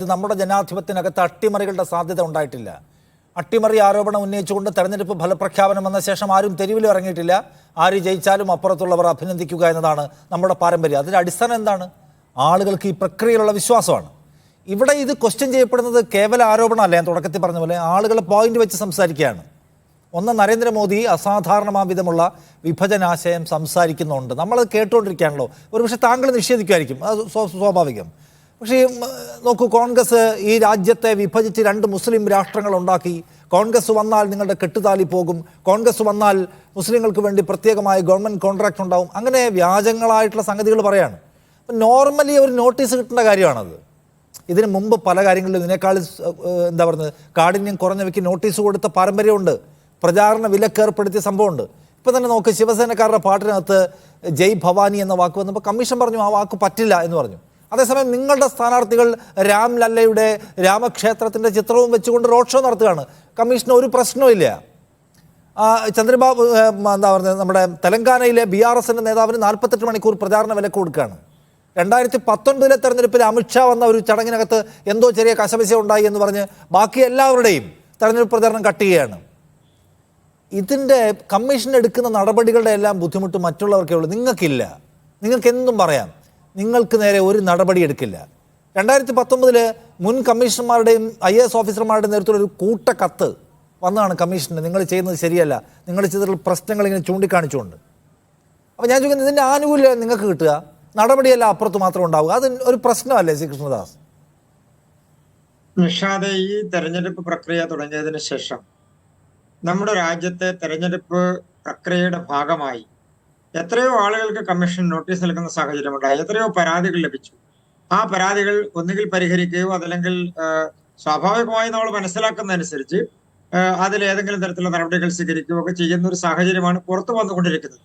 ഇത് നമ്മുടെ ജനാധിപത്യത്തിനകത്ത് അട്ടിമറികളുടെ സാധ്യത ഉണ്ടായിട്ടില്ല. അട്ടിമറി ആരോപണം ഉന്നയിച്ചുകൊണ്ട് തെരഞ്ഞെടുപ്പ് ഫലപ്രഖ്യാപനം വന്ന ശേഷം ആരും തെരുവിൽ ഇറങ്ങിയിട്ടില്ല. ആര് ജയിച്ചാലും അപ്പുറത്തുള്ളവർ അഭിനന്ദിക്കുക എന്നതാണ് നമ്മുടെ പാരമ്പര്യം. അതിന്റെ അടിസ്ഥാനം എന്താണ്? ആളുകൾക്ക് ഈ പ്രക്രിയയിലുള്ള വിശ്വാസമാണ്. ഇവിടെ ഇത് ക്വസ്റ്റ്യൻ ചെയ്യപ്പെടുന്നത് കേവല ആരോപണമല്ല ഞാൻ തുടക്കത്തിൽ പറഞ്ഞ പോലെ ആളുകൾ പോയിന്റ് വെച്ച് സംസാരിക്കുകയാണ്. ഒന്ന് നരേന്ദ്രമോദി അസാധാരണമാം വിധമുള്ള വിഭജനാശയം സംസാരിക്കുന്നുണ്ട്. നമ്മളത് കേട്ടുകൊണ്ടിരിക്കുകയാണല്ലോ. ഒരുപക്ഷെ താങ്കൾ നിഷേധിക്കുമായിരിക്കും. അത് സ്വാഭാവികം. പക്ഷേ നോക്കൂ കോൺഗ്രസ് ഈ രാജ്യത്തെ വിഭജിച്ച് രണ്ട് മുസ്ലിം രാഷ്ട്രങ്ങൾ ഉണ്ടാക്കി. കോൺഗ്രസ് വന്നാൽ നിങ്ങളുടെ കെട്ടുതാലി പോകും. കോൺഗ്രസ് വന്നാൽ മുസ്ലിങ്ങൾക്ക് വേണ്ടി പ്രത്യേകമായ ഗവൺമെന്റ് കോൺട്രാക്ട് ഉണ്ടാവും. അങ്ങനെ വ്യാജങ്ങളായിട്ടുള്ള സംഗതികൾ പറയാണ്. നോർമലി ഒരു നോട്ടീസ് കിട്ടേണ്ട കാര്യമാണത്. ഇതിന് മുമ്പ് പല കാര്യങ്ങളിലും ഇതിനേക്കാൾ എന്താ പറയുന്നത് കാഠിന്യം കുറഞ്ഞവയ്ക്ക് നോട്ടീസ് കൊടുത്ത പാരമ്പര്യമുണ്ട്. പ്രചാരണ വിലക്ക് ഏർപ്പെടുത്തിയ സംഭവമുണ്ട്. ഇപ്പം തന്നെ നോക്ക് ശിവസേനക്കാരുടെ പാട്ടിനകത്ത് ജയ് ഭവാനി എന്ന വാക്ക് വന്നപ്പോൾ കമ്മീഷൻ പറഞ്ഞു ആ വാക്ക് പറ്റില്ല എന്ന് പറഞ്ഞു. അതേസമയം നിങ്ങളുടെ സ്ഥാനാർത്ഥികൾ രാം ലല്ലയുടെ രാമക്ഷേത്രത്തിന്റെ ചിത്രവും വെച്ചുകൊണ്ട് റോഡ് ഷോ നടത്തുകയാണ്. കമ്മീഷന് ഒരു പ്രശ്നവുമില്ല ആ, ചന്ദ്രബാബു എന്താ പറയുന്നത് നമ്മുടെ തെലങ്കാനയിലെ ബി ആർ എസിന്റെ നേതാവിന് നാൽപ്പത്തെട്ട് മണിക്കൂർ പ്രചാരണ വില കൊടുക്കുകയാണ്. രണ്ടായിരത്തി പത്തൊൻപതിലെ തെരഞ്ഞെടുപ്പിൽ അമിത്ഷാ വന്ന ഒരു ചടങ്ങിനകത്ത് എന്തോ ചെറിയ കശപശ ഉണ്ടായി എന്ന് പറഞ്ഞ് ബാക്കി എല്ലാവരുടെയും തെരഞ്ഞെടുപ്പ് പ്രചാരണം കട്ട് ചെയ്യുകയാണ്. ഇതിന്റെ കമ്മീഷൻ എടുക്കുന്ന നടപടികളുടെ എല്ലാം ബുദ്ധിമുട്ട് മറ്റുള്ളവർക്കേ ഉള്ളൂ. നിങ്ങൾക്കില്ല. നിങ്ങൾക്ക് എന്തും പറയാം. നിങ്ങൾക്ക് നേരെ ഒരു നടപടി എടുക്കില്ല. രണ്ടായിരത്തി പത്തൊമ്പതിൽ മുൻ കമ്മീഷണർമാരുടെയും ഐ എസ് ഓഫീസർമാരുടെയും നേതൃത്വത്തിൽ ഒരു കൂട്ട കത്ത് വന്നതാണ് കമ്മീഷന് നിങ്ങൾ ചെയ്യുന്നത് ശരിയല്ല. നിങ്ങൾ ചെയ്തിട്ടുള്ള പ്രശ്നങ്ങൾ ഇങ്ങനെ ചൂണ്ടിക്കാണിച്ചുകൊണ്ട്. അപ്പോൾ ഞാൻ ചോദിക്കുന്നത് ഇതിന്റെ ആനുകൂല്യം നിങ്ങൾക്ക് കിട്ടുക? നടപടിയല്ല അപ്പുറത്ത് മാത്രം ഉണ്ടാവുക. അത് ഒരു പ്രശ്നമല്ലേ ശ്രീ കൃഷ്ണദാസ്? നിഷാദെ ഈ തെരഞ്ഞെടുപ്പ് പ്രക്രിയ തുടങ്ങിയതിന് ശേഷം നമ്മുടെ രാജ്യത്തെ തെരഞ്ഞെടുപ്പ് പ്രക്രിയയുടെ ഭാഗമായി എത്രയോ ആളുകൾക്ക് കമ്മീഷൻ നോട്ടീസ് നൽകുന്ന സാഹചര്യമുണ്ടായി എത്രയോ പരാതികൾ ലഭിച്ചു. ആ പരാതികൾ ഒന്നുകിൽ പരിഹരിക്കുകയോ അതല്ലെങ്കിൽ സ്വാഭാവികമായി നമ്മൾ മനസ്സിലാക്കുന്നതനുസരിച്ച് അതിൽ ഏതെങ്കിലും തരത്തിലുള്ള നടപടികൾ സ്വീകരിക്കുകയോ ഒക്കെ ചെയ്യുന്ന ഒരു സാഹചര്യമാണ് പുറത്തു വന്നുകൊണ്ടിരിക്കുന്നത്.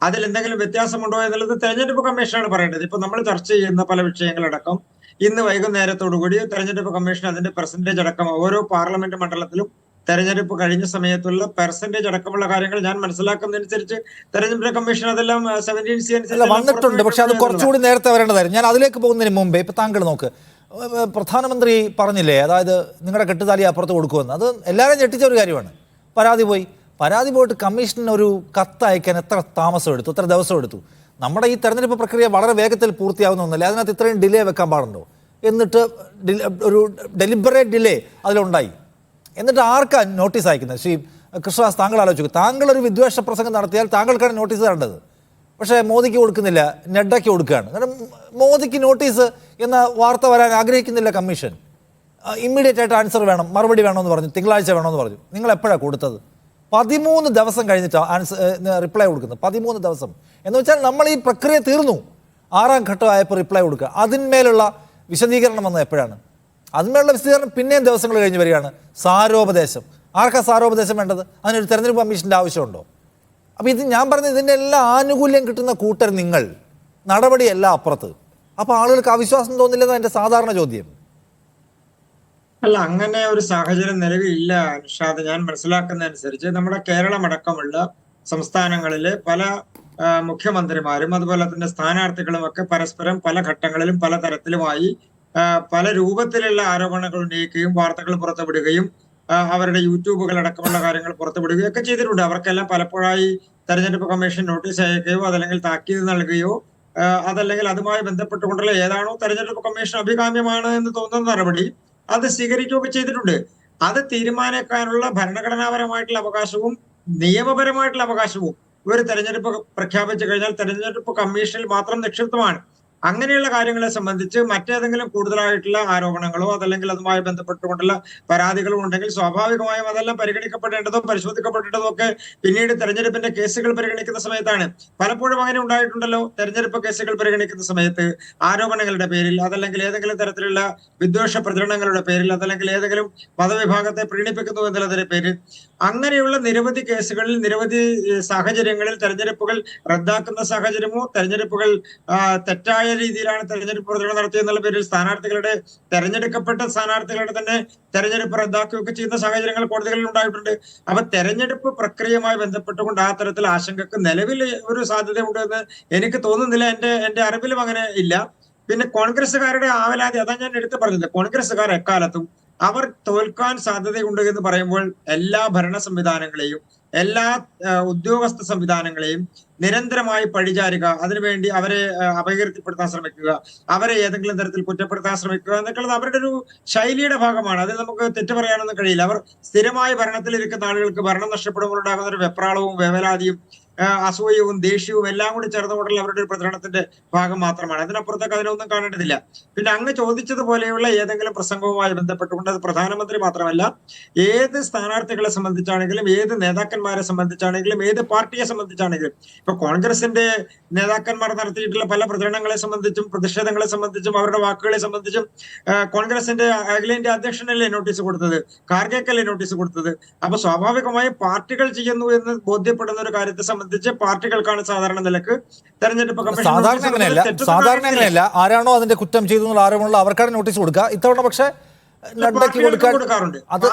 അതിൽ എന്തെങ്കിലും വ്യത്യാസമുണ്ടോ എന്നുള്ളത് തെരഞ്ഞെടുപ്പ് കമ്മീഷനാണ് പറയേണ്ടത്. ഇപ്പൊ നമ്മൾ ചർച്ച ചെയ്യുന്ന പല വിഷയങ്ങളടക്കം ഇന്ന് വൈകുന്നേരത്തോടുകൂടി തെരഞ്ഞെടുപ്പ് കമ്മീഷൻ അതിന്റെ പെർസെന്റേജ് അടക്കം ഓരോ പാർലമെന്റ് മണ്ഡലത്തിലും തെരഞ്ഞെടുപ്പ് കഴിഞ്ഞ സമയത്തുള്ള പെർസെന്റേജ് അടക്കമുള്ള കാര്യങ്ങൾ ഞാൻ മനസ്സിലാക്കുന്നതനുസരിച്ച് തെരഞ്ഞെടുപ്പ് കമ്മീഷൻ അതെല്ലാം സെവന്റീൻ സി അനുസരിച്ച് വന്നിട്ടുണ്ട്. പക്ഷെ അത് കുറച്ചുകൂടി നേരത്തെ വരേണ്ടതായിരുന്നു. ഞാൻ അതിലേക്ക് പോകുന്നതിന് മുമ്പേ ഇപ്പൊ താങ്കൾ നോക്ക്. പ്രധാനമന്ത്രി പറഞ്ഞില്ലേ അതായത് നിങ്ങളുടെ കെട്ടുതാലി അപ്പുറത്ത് കൊടുക്കുമെന്ന്. അത് എല്ലാവരും ഞെട്ടിച്ച ഒരു കാര്യമാണ്. പരാതി പോയി. പരാതി പോയിട്ട് കമ്മീഷന് ഒരു കത്ത് അയക്കാൻ എത്ര താമസം എടുത്തു എത്ര ദിവസം എടുത്തു? നമ്മുടെ ഈ തെരഞ്ഞെടുപ്പ് പ്രക്രിയ വളരെ വേഗത്തിൽ പൂർത്തിയാവുന്ന ഒന്നല്ലേ? അതിനകത്ത് ഇത്രയും ഡിലേ വെക്കാൻ പാടുണ്ടോ? എന്നിട്ട് ഒരു ഡെലിബറേറ്റ് ഡിലേ അതിലുണ്ടായി. എന്നിട്ട് ആർക്കാണ് നോട്ടീസ് അയക്കുന്നത്? ശ്രീ കൃഷ്ണദാസ് താങ്കൾ ആലോചിക്കും. താങ്കൾ ഒരു വിദ്വേഷ പ്രസംഗം നടത്തിയാൽ താങ്കൾക്കാണ് നോട്ടീസ് തരേണ്ടത്. പക്ഷേ മോദിക്ക് കൊടുക്കുന്നില്ല നഡ്ഡയ്ക്ക് കൊടുക്കുകയാണ്. കാരണം മോദിക്ക് നോട്ടീസ് എന്ന വാർത്ത വരാൻ ആഗ്രഹിക്കുന്നില്ല കമ്മീഷൻ. ഇമ്മീഡിയറ്റ് ആയിട്ട് ആൻസർ വേണം മറുപടി വേണമെന്ന് പറഞ്ഞു തിങ്കളാഴ്ച വേണമെന്ന് പറഞ്ഞു. നിങ്ങൾ എപ്പോഴാണ് കൊടുത്തത്? പതിമൂന്ന് ദിവസം കഴിഞ്ഞിട്ടാണ് ആൻസർ റിപ്ലൈ കൊടുക്കുന്നത്. പതിമൂന്ന് ദിവസം. എന്ന് വെച്ചാൽ നമ്മൾ ഈ പ്രക്രിയ തീർന്നു. ആറാം ഘട്ടമായപ്പോൾ റിപ്ലൈ കൊടുക്കുക. അതിന്മേലുള്ള വിശദീകരണം വന്നത് എപ്പോഴാണ്? അതിന്മേലുള്ള വിശദീകരണം പിന്നെയും ദിവസങ്ങൾ കഴിഞ്ഞ് വരികയാണ്. സാരോപദേശം. ആർക്കാ സാരോപദേശം വേണ്ടത്? അതിനൊരു തെരഞ്ഞെടുപ്പ് കമ്മീഷന്റെ ആവശ്യമുണ്ടോ? അപ്പോൾ ഇത് ഞാൻ പറഞ്ഞ ഇതിന്റെ എല്ലാ ആനുകൂല്യം കിട്ടുന്ന കൂട്ടർ നിങ്ങൾ. നടപടിയല്ല അപ്പുറത്ത്. അപ്പോൾ ആളുകൾക്ക് അവിശ്വാസം തോന്നില്ലെന്ന് എന്റെ സാധാരണ ചോദ്യം. അല്ല അങ്ങനെ ഒരു സാഹചര്യം നിലവിലില്ല നിഷാദ്. ഞാൻ മനസ്സിലാക്കുന്ന അനുസരിച്ച് നമ്മുടെ കേരളം അടക്കമുള്ള സംസ്ഥാനങ്ങളിലെ പല മുഖ്യമന്ത്രിമാരും അതുപോലെ തന്നെ സ്ഥാനാർത്ഥികളും ഒക്കെ പരസ്പരം പല ഘട്ടങ്ങളിലും പല തരത്തിലുമായി പല രൂപത്തിലുള്ള ആരോപണങ്ങൾ ഉന്നയിക്കുകയും വാർത്തകൾ പുറത്തുവിടുകയും അവരുടെ യൂട്യൂബുകൾ അടക്കമുള്ള കാര്യങ്ങൾ പുറത്തുവിടുകയും ഒക്കെ ചെയ്തിട്ടുണ്ട്. അവർക്കെല്ലാം പലപ്പോഴായി തെരഞ്ഞെടുപ്പ് കമ്മീഷൻ നോട്ടീസ് അയക്കുകയോ അതല്ലെങ്കിൽ താക്കീത് നൽകുകയോ അതല്ലെങ്കിൽ അതുമായി ബന്ധപ്പെട്ടുകൊണ്ടുള്ള ഏതാണോ തെരഞ്ഞെടുപ്പ് കമ്മീഷൻ അഭികാമ്യമാണ് എന്ന് തോന്നുന്ന നടപടി അത് സ്വീകരിക്കുകയൊക്കെ ചെയ്തിട്ടുണ്ട്. അത് തീരുമാനിക്കാനുള്ള ഭരണഘടനാപരമായിട്ടുള്ള അവകാശവും നിയമപരമായിട്ടുള്ള അവകാശവും ഒരു തെരഞ്ഞെടുപ്പ് പ്രഖ്യാപിച്ചു കഴിഞ്ഞാൽ തെരഞ്ഞെടുപ്പ് കമ്മീഷനിൽ മാത്രം നിക്ഷിപ്തമാണ്. അങ്ങനെയുള്ള കാര്യങ്ങളെ സംബന്ധിച്ച് മറ്റേതെങ്കിലും കൂടുതലായിട്ടുള്ള ആരോപണങ്ങളോ അതല്ലെങ്കിൽ അതുമായി ബന്ധപ്പെട്ടുകൊണ്ടുള്ള പരാതികളോ ഉണ്ടെങ്കിൽ സ്വാഭാവികമായും അതെല്ലാം പരിഗണിക്കപ്പെടേണ്ടതോ പരിശോധിക്കപ്പെടേണ്ടതോ ഒക്കെ പിന്നീട് തെരഞ്ഞെടുപ്പിന്റെ കേസുകൾ പരിഗണിക്കുന്ന സമയത്താണ്. പലപ്പോഴും അങ്ങനെ ഉണ്ടായിട്ടുണ്ടല്ലോ. തെരഞ്ഞെടുപ്പ് കേസുകൾ പരിഗണിക്കുന്ന സമയത്ത് ആരോപണങ്ങളുടെ പേരിൽ അതല്ലെങ്കിൽ ഏതെങ്കിലും തരത്തിലുള്ള വിദ്വേഷ പ്രചരണങ്ങളുടെ പേരിൽ അതല്ലെങ്കിൽ ഏതെങ്കിലും മതവിഭാഗത്തെ പ്രീണിപ്പിക്കുന്നു എന്നുള്ളതിന്റെ പേരിൽ അങ്ങനെയുള്ള നിരവധി കേസുകളിൽ നിരവധി സാഹചര്യങ്ങളിൽ തെരഞ്ഞെടുപ്പുകൾ റദ്ദാക്കുന്ന സാഹചര്യമോ തെരഞ്ഞെടുപ്പുകൾ തെറ്റായ രീതിയിലാണ് തെരഞ്ഞെടുപ്പ് പ്രചരണം നടത്തിയെന്നുള്ള പേരിൽ സ്ഥാനാർത്ഥികളുടെ തെരഞ്ഞെടുക്കപ്പെട്ട സ്ഥാനാർത്ഥികളുടെ തന്നെ തെരഞ്ഞെടുപ്പ് റദ്ദാക്കുകയൊക്കെ ചെയ്യുന്ന സാഹചര്യങ്ങൾ കോടതികളിൽ ഉണ്ടായിട്ടുണ്ട്. അപ്പൊ തെരഞ്ഞെടുപ്പ് പ്രക്രിയയുമായി ബന്ധപ്പെട്ടുകൊണ്ട് ആ തരത്തിൽ ആശങ്കക്ക് നിലവിൽ ഒരു സാധ്യത ഉണ്ടെന്ന് എനിക്ക് തോന്നുന്നില്ല. എന്റെ എന്റെ അറിവിലും അങ്ങനെ ഇല്ല. പിന്നെ കോൺഗ്രസ്സുകാരുടെ ആവലാതി അതാ ഞാൻ എടുത്തു പറഞ്ഞത്. കോൺഗ്രസ്സുകാർ എക്കാലത്തും അവർ തോൽക്കാൻ സാധ്യതയുണ്ട് എന്ന് പറയുമ്പോൾ എല്ലാ ഭരണ സംവിധാനങ്ങളെയും എല്ലാ ഉദ്യോഗസ്ഥ സംവിധാനങ്ങളെയും നിരന്തരമായി പഴിചാരുക അതിനുവേണ്ടി അവരെ അപകീർത്തിപ്പെടുത്താൻ ശ്രമിക്കുക അവരെ ഏതെങ്കിലും തരത്തിൽ കുറ്റപ്പെടുത്താൻ ശ്രമിക്കുക എന്നൊക്കെയുള്ളത് അവരുടെ ഒരു ശൈലിയുടെ ഭാഗമാണ്. അതിൽ നമുക്ക് തെറ്റു പറയാനൊന്നും കഴിയില്ല. അവർ സ്ഥിരമായി ഭരണത്തിൽ ഇരിക്കുന്ന ആളുകൾക്ക് ഭരണം നഷ്ടപ്പെടുമ്പോൾ ഉണ്ടാകുന്ന ഒരു വെപ്രാളവും വേവലാതിയും അസൂയവും ദേഷ്യവും എല്ലാം കൂടി ചേർന്ന ഉടനെ അവരുടെ ഒരു പ്രചരണത്തിന്റെ ഭാഗം മാത്രമാണ്. അതിനപ്പുറത്തേക്ക് അതിനൊന്നും കാണേണ്ടതില്ല. പിന്നെ അങ്ങ് ചോദിച്ചതുപോലെയുള്ള ഏതെങ്കിലും പ്രസംഗവുമായി ബന്ധപ്പെട്ടുകൊണ്ട് അത് പ്രധാനമന്ത്രി മാത്രമല്ല ഏത് സ്ഥാനാർത്ഥികളെ സംബന്ധിച്ചാണെങ്കിലും ഏത് നേതാക്കന്മാരെ സംബന്ധിച്ചാണെങ്കിലും ഏത് പാർട്ടിയെ സംബന്ധിച്ചാണെങ്കിലും ഇപ്പൊ കോൺഗ്രസിന്റെ നേതാക്കന്മാർ നടത്തിയിട്ടുള്ള പല പ്രചരണങ്ങളെ സംബന്ധിച്ചും പ്രതിഷേധങ്ങളെ സംബന്ധിച്ചും അവരുടെ വാക്കുകളെ സംബന്ധിച്ചും കോൺഗ്രസിന്റെ അഖിലേന്ത്യാ അധ്യക്ഷനല്ലേ നോട്ടീസ് കൊടുത്തത്? കാർഗേക്കല്ലേ നോട്ടീസ് കൊടുത്തത്? അപ്പൊ സ്വാഭാവികമായും പാർട്ടികൾ ചെയ്യുന്നു എന്ന് ബോധ്യപ്പെടുന്ന ഒരു കാര്യത്തെ സംബന്ധിച്ച് പാർട്ടികൾക്കാണ് സാധാരണ നിലയ്ക്ക് തെരഞ്ഞെടുപ്പ് കമ്മീഷൻ സാധാരണ അങ്ങനെയല്ല. സാധാരണ അങ്ങനെയല്ല. ആരാണോ അതിന്റെ കുറ്റം ചെയ്തു എന്നുള്ള ആരോപണമുള്ള അവർക്കാണ് നോട്ടീസ് കൊടുക്കുക. ഇത്തവണ പക്ഷേ നഡ്ഡയ്ക്ക് കൊടുക്കാൻ കൊടുക്കാറുണ്ട്. അത്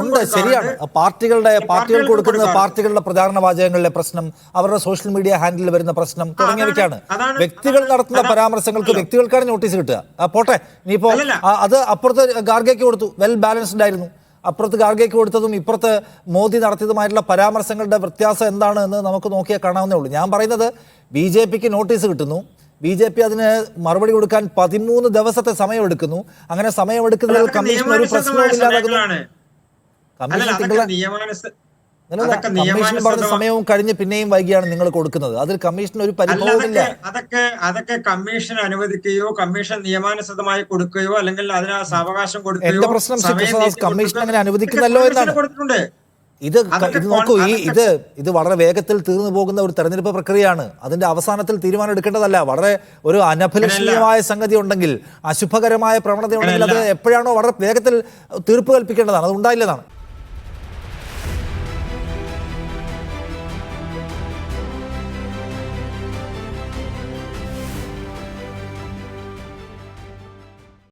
ഉണ്ട് ശരിയാണ്. പാർട്ടികളുടെ പാർട്ടികൾ കൊടുക്കുന്ന പാർട്ടികളുടെ പ്രചാരണ വാചകങ്ങളിലെ പ്രശ്നം അവരുടെ സോഷ്യൽ മീഡിയ ഹാൻഡിൽ വരുന്ന പ്രശ്നം തുടങ്ങിയവയ്ക്കാണ്. വ്യക്തികൾ നടത്തുന്ന പരാമർശങ്ങൾക്ക് വ്യക്തികൾക്കാണ് നോട്ടീസ് കിട്ടുക. പോട്ടെ. ഇനിയിപ്പോ ഇപ്പോ അത് അപ്പുറത്ത് ഗാർഗയ്ക്ക് കൊടുത്തു. വെൽ ബാലൻസ്ഡ് ആയിരുന്നു. അപ്പുറത്ത് ഗാർഗയ്ക്ക് കൊടുത്തതും ഇപ്പുറത്ത് മോദി നടത്തിയതുമായിട്ടുള്ള പരാമർശങ്ങളുടെ വ്യത്യാസം എന്താണ് എന്ന് നമുക്ക് നോക്കിയാൽ കാണാവുന്നേ ഉള്ളൂ. ഞാൻ പറയുന്നത് ബി ജെ പിക്ക് നോട്ടീസ് കിട്ടുന്നു. ബി ജെ പി അതിന് മറുപടി കൊടുക്കാൻ പതിമൂന്ന് ദിവസത്തെ സമയമെടുക്കുന്നു. അങ്ങനെ സമയമെടുക്കുന്നതിൽ കമ്മീഷൻ ഒരു പ്രശ്നവും ഇല്ലാതാകുന്നു. കമ്മീഷൻ കമ്മീഷൻ പറഞ്ഞ സമയവും കഴിഞ്ഞ് പിന്നെയും വൈകിയാണ് നിങ്ങൾ കൊടുക്കുന്നത്. അതിൽ കമ്മീഷൻ ഒരു പരിഭവമില്ല അതൊക്കെ അതൊക്കെ കമ്മീഷൻ അനുവദിക്കുകയോ കമ്മീഷൻ നിയമാനുസൃതമായി കൊടുക്കുകയോ അല്ലെങ്കിൽ അതിന് അവകാശം കൊടുക്കുകയോ എന്റെ പ്രശ്നം കമ്മീഷൻ അങ്ങനെ അനുവദിക്കുന്നല്ലോ എന്നാണ്. ഇത് ഇത് നോക്കൂ ഈ ഇത് ഇത് വളരെ വേഗത്തിൽ തീർന്നു പോകുന്ന ഒരു തെരഞ്ഞെടുപ്പ് പ്രക്രിയയാണ്. അതിന്റെ അവസാനത്തിൽ തീരുമാനം എടുക്കേണ്ടതല്ല. വളരെ ഒരു അനഭിലഷണീയമായ സംഗതി ഉണ്ടെങ്കിൽ അശുഭകരമായ പ്രവണത ഉണ്ടെങ്കിൽ അത് എപ്പോഴാണോ വളരെ വേഗത്തിൽ തീർപ്പ് കൽപ്പിക്കേണ്ടതാണ്. അത് ഉണ്ടായില്ലെന്നാണ്.